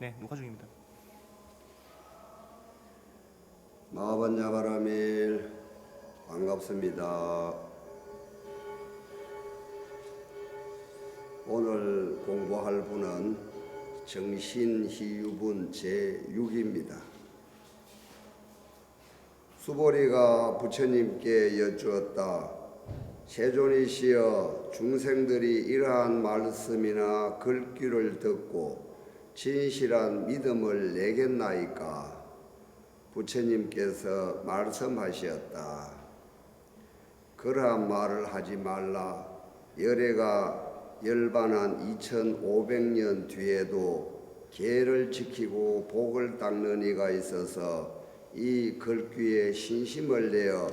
네, 녹화 중입니다. 마반야 바라밀 반갑습니다. 오늘 공부할 분은 정신희유분 제6입니다. 수보리가 부처님께 여쭈었다. 세존이시여 중생들이 이러한 말씀이나 글귀를 듣고 진실한 믿음을 내겠나이까? 부처님께서 말씀하셨다. 그러한 말을 하지 말라. 열애가 열반한 2500년 뒤에도 계를 지키고 복을 닦는 이가 있어서 이 글귀에 신심을 내어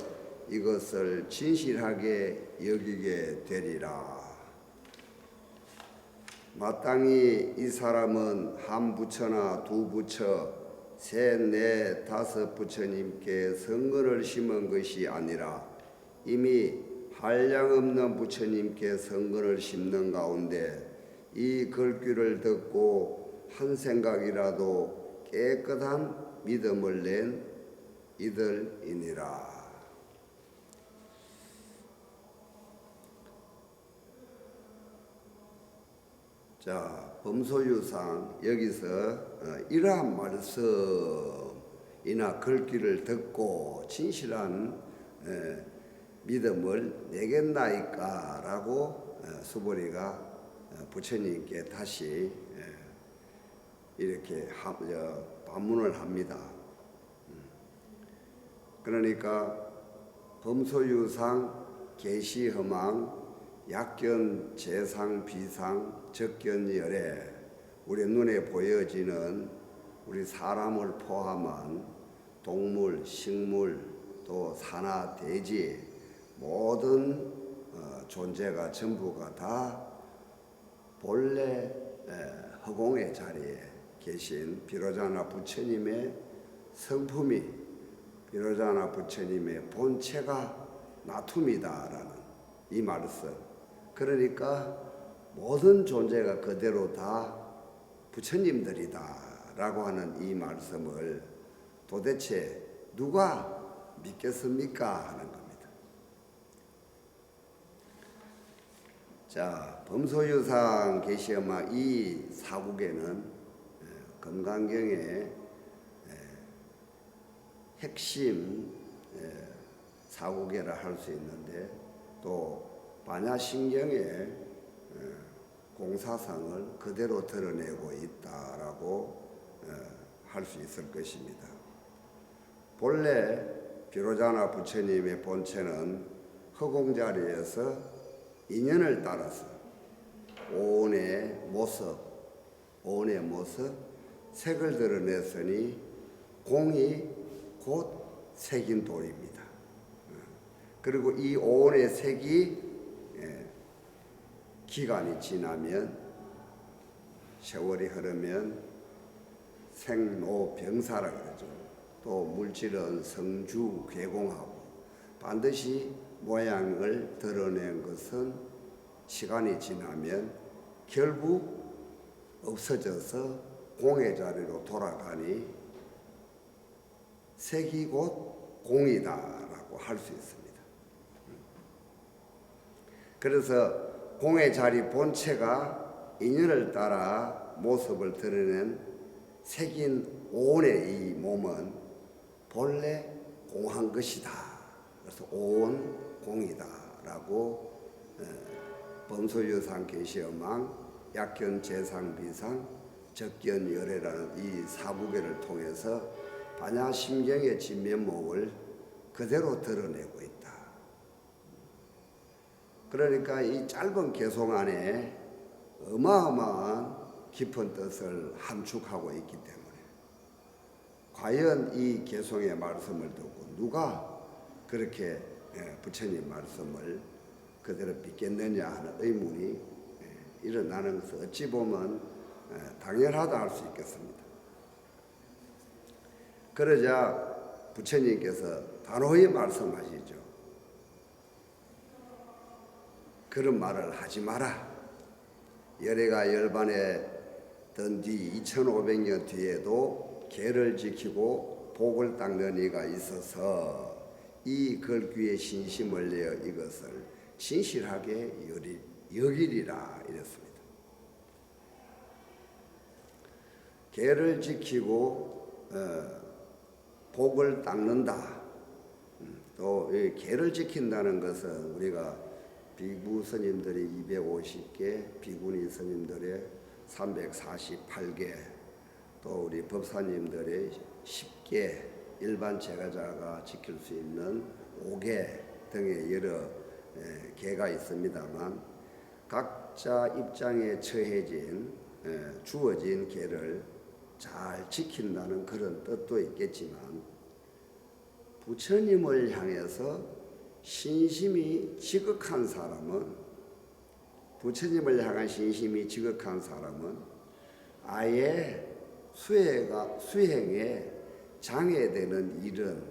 이것을 진실하게 여기게 되리라. 마땅히 이 사람은 한 부처나 두 부처, 셋, 넷, 다섯 부처님께 성근을 심은 것이 아니라 이미 한량 없는 부처님께 성근을 심는 가운데 이 글귀를 듣고 한 생각이라도 깨끗한 믿음을 낸 이들이니라. 자, 범소유상 여기서 어, 이러한 말씀이나 글귀를 듣고 진실한 에, 믿음을 내겠나이까라고 어, 수보리가 어, 부처님께 다시 에, 이렇게 반문을 합니다. 음. 그러니까 범소유상 계시허망 약견 재상 비상 적견 열애 우리 눈에 보여지는 우리 사람을 포함한 동물, 식물, 또 산하, 대지 모든 어, 존재가 전부가 다 본래 에, 허공의 자리에 계신 비로자나 부처님의 성품이 비로자나 부처님의 본체가 나툼이다라는 이 말씀. 그러니까 모든 존재가 그대로 다 부처님들이다 라고 하는 이 말씀을 도대체 누가 믿겠습니까 하는 겁니다. 자, 범소유상 계시엄마 이 사국에는 에, 금강경의 에, 핵심 에, 사국이라 할 수 있는데 또 반야신경의 공사상을 그대로 드러내고 있다라고 할 수 있을 것입니다. 본래 비로자나 부처님의 본체는 허공 자리에서 인연을 따라서 오온의 모습, 오온의 모습, 색을 드러냈으니 공이 곧 색인 돌입니다. 그리고 이 오온의 색이 예, 기간이 지나면 세월이 흐르면 생로병사라 그러죠. 또 물질은 성주 괴공하고 반드시 모양을 드러낸 것은 시간이 지나면 결국 없어져서 공의 자리로 돌아가니 색이 곧 공이다라고 할 수 있습니다. 그래서 공의 자리 본체가 인연을 따라 모습을 드러낸 색인 오온의 이 몸은 본래 공한 것이다. 그래서 오온 공이다라고 범소유상 계시엄망 약견 재상 비상 적견 열애라는 이 사부계를 통해서 반야심경의 진면목을 그대로 드러내고 있다. 그러니까 이 짧은 개송 안에 어마어마한 깊은 뜻을 함축하고 있기 때문에 과연 이 개송의 말씀을 듣고 누가 그렇게 예, 부처님 말씀을 그대로 믿겠느냐 하는 의문이 예, 일어나는 것을 어찌 보면 예, 당연하다 할 수 있겠습니다. 그러자 부처님께서 단호히 말씀하시죠. 그런 말을 하지 마라. 열애가 열반에 든뒤 2500년 뒤에도 계를 지키고 복을 닦는 이가 있어서 이 글귀의 신심을 내어 이것을 진실하게 여기리라 이랬습니다. 계를 지키고 어, 복을 닦는다. 음, 또이 계를 지킨다는 것은 우리가 비구 스님들이 250개, 비구니 스님들의 348개, 또 우리 법사님들의 10개, 일반 제가자가 지킬 수 있는 5개 등의 여러 에, 개가 있습니다만 각자 입장에 처해진 에, 주어진 개를 잘 지킨다는 그런 뜻도 있겠지만 부처님을 향해서 신심이 지극한 사람은 부처님을 향한 신심이 지극한 사람은 아예 수혜가 수행에 장애되는 일은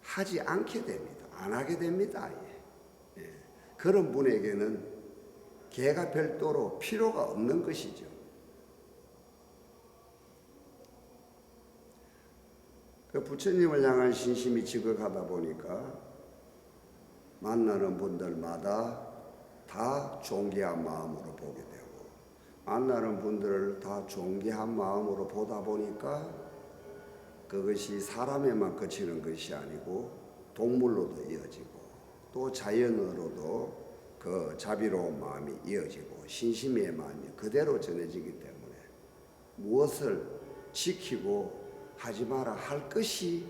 하지 않게 됩니다. 안 하게 됩니다. 아예. 예. 그런 분에게는 개가 별도로 필요가 없는 것이죠. 그 부처님을 향한 신심이 지극하다 보니까 만나는 분들마다 다 존귀한 마음으로 보게 되고 만나는 분들을 다 존귀한 마음으로 보다 보니까 그것이 사람에만 그치는 것이 아니고 동물로도 이어지고 또 자연으로도 그 자비로운 마음이 이어지고 신심의 마음이 그대로 전해지기 때문에 무엇을 지키고 하지 마라 할 것이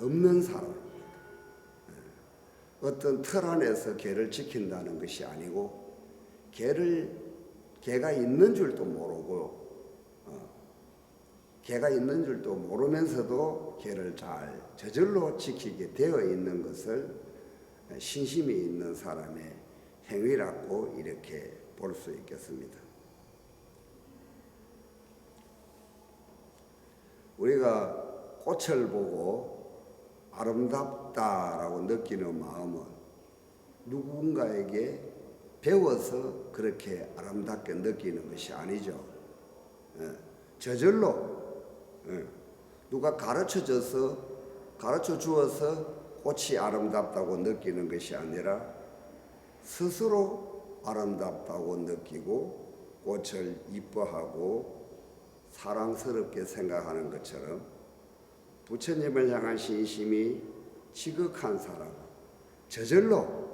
없는 사람입니다. 예. 어떤 틀 안에서 개를 지킨다는 것이 아니고 개를 개가 있는 줄도 모르고 어, 개가 있는 줄도 모르면서도 개를 잘 저절로 지키게 되어 있는 것을 신심이 있는 사람의 행위라고 이렇게 볼 수 있겠습니다. 우리가 꽃을 보고 아름답다라고 느끼는 마음은 누군가에게 배워서 그렇게 아름답게 느끼는 것이 아니죠. 예, 저절로 예, 누가 가르쳐 줘서 가르쳐 주어서 꽃이 아름답다고 느끼는 것이 아니라 스스로 아름답다고 느끼고 꽃을 이뻐하고 사랑스럽게 생각하는 것처럼 부처님을 향한 신심이 지극한 사람, 저절로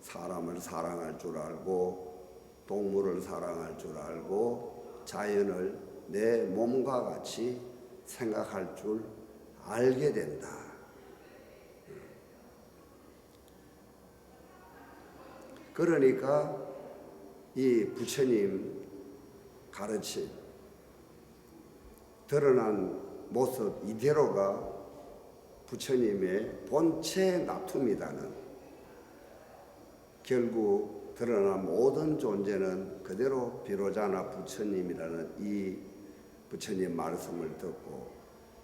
사람을 사랑할 줄 알고 동물을 사랑할 줄 알고 자연을 내 몸과 같이 생각할 줄 알게 된다. 그러니까 이 부처님 가르침 드러난 모습 이대로가 부처님의 본체 나툼이다는 결국 드러난 모든 존재는 그대로 비로자나 부처님이라는 이 부처님 말씀을 듣고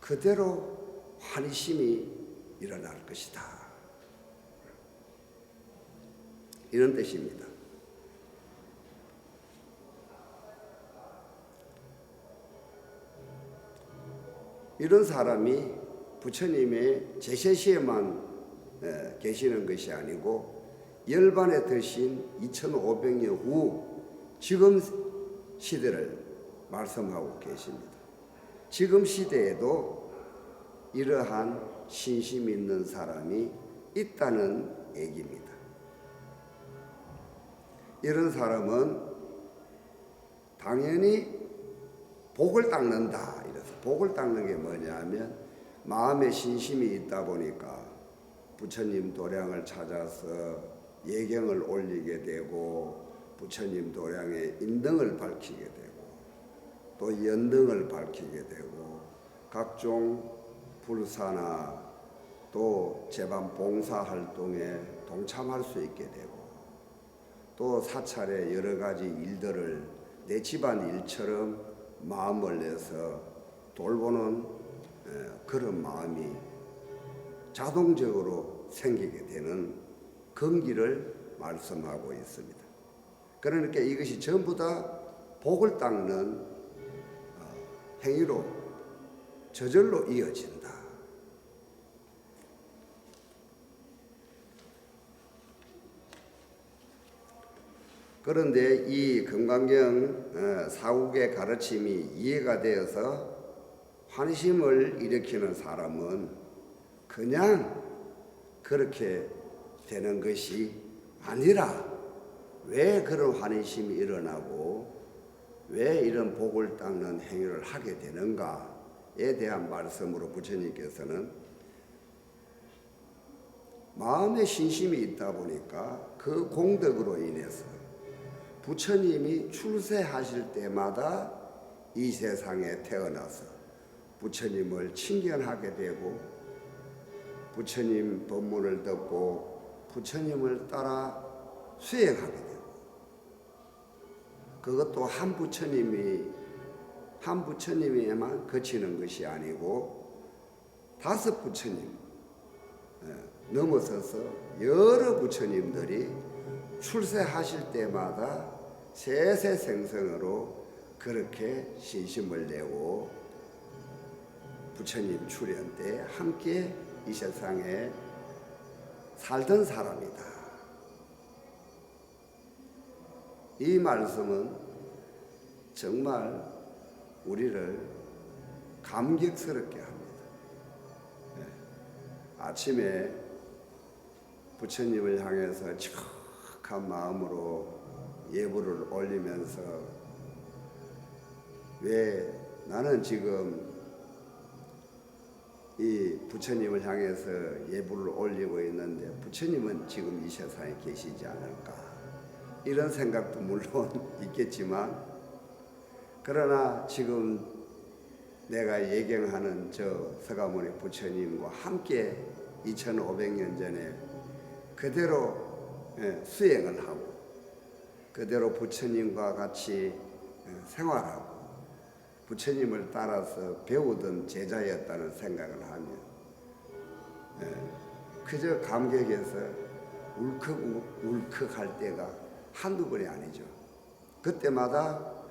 그대로 환희심이 일어날 것이다. 이런 뜻입니다. 이런 사람이 부처님의 제세시에만 에, 계시는 것이 아니고 열반에 드신 2500년 후 지금 시대를 말씀하고 계십니다. 지금 시대에도 이러한 신심 있는 사람이 있다는 얘기입니다. 이런 사람은 당연히 복을 닦는다. 이래서 복을 닦는 게 뭐냐면 마음에 신심이 있다 보니까 부처님 도량을 찾아서 예경을 올리게 되고 부처님 도량에 인등을 밝히게 되고 또 연등을 밝히게 되고 각종 불사나 또 제반 봉사 활동에 동참할 수 있게 되고 또 사찰의 여러 가지 일들을 내 집안 일처럼 마음을 내서 돌보는 에, 그런 마음이 자동적으로 생기게 되는 근기를 말씀하고 있습니다. 그러니까 이것이 전부 다 복을 닦는 어, 행위로 저절로 이어진다. 그런데 이 건강경 어, 사국의 가르침이 이해가 되어서 환심을 일으키는 사람은 그냥 그렇게 되는 것이 아니라 왜 그런 환심이 일어나고 왜 이런 복을 닦는 행위를 하게 되는가에 대한 말씀으로 부처님께서는 마음에 신심이 있다 보니까 그 공덕으로 인해서 부처님이 출세하실 때마다 이 세상에 태어나서 부처님을 친견하게 되고 부처님 법문을 듣고 부처님을 따라 수행하게 되고 그것도 한 부처님이 한 부처님에만 그치는 것이 아니고 다섯 부처님 예, 넘어서서 여러 부처님들이 출세하실 때마다 세세생성으로 그렇게 신심을 내고 부처님 출현 때 함께 이 세상에 살던 사람이다. 이 말씀은 정말 우리를 감격스럽게 합니다. 예. 아침에 부처님을 향해서 척한 마음으로 예불을 올리면서 왜 나는 지금 이 부처님을 향해서 예불을 올리고 있는데 부처님은 지금 이 세상에 계시지 않을까? 이런 생각도 물론 있겠지만 그러나 지금 내가 예경하는 저 서가모니 부처님과 함께 2500년 전에 그대로 예, 수행을 하고 그대로 부처님과 같이 예, 생활하고 부처님을 따라서 배우던 제자였다는 생각을 하면 예, 그저 감격에서 울컥 울컥할 때가 한두 번이 아니죠. 그때마다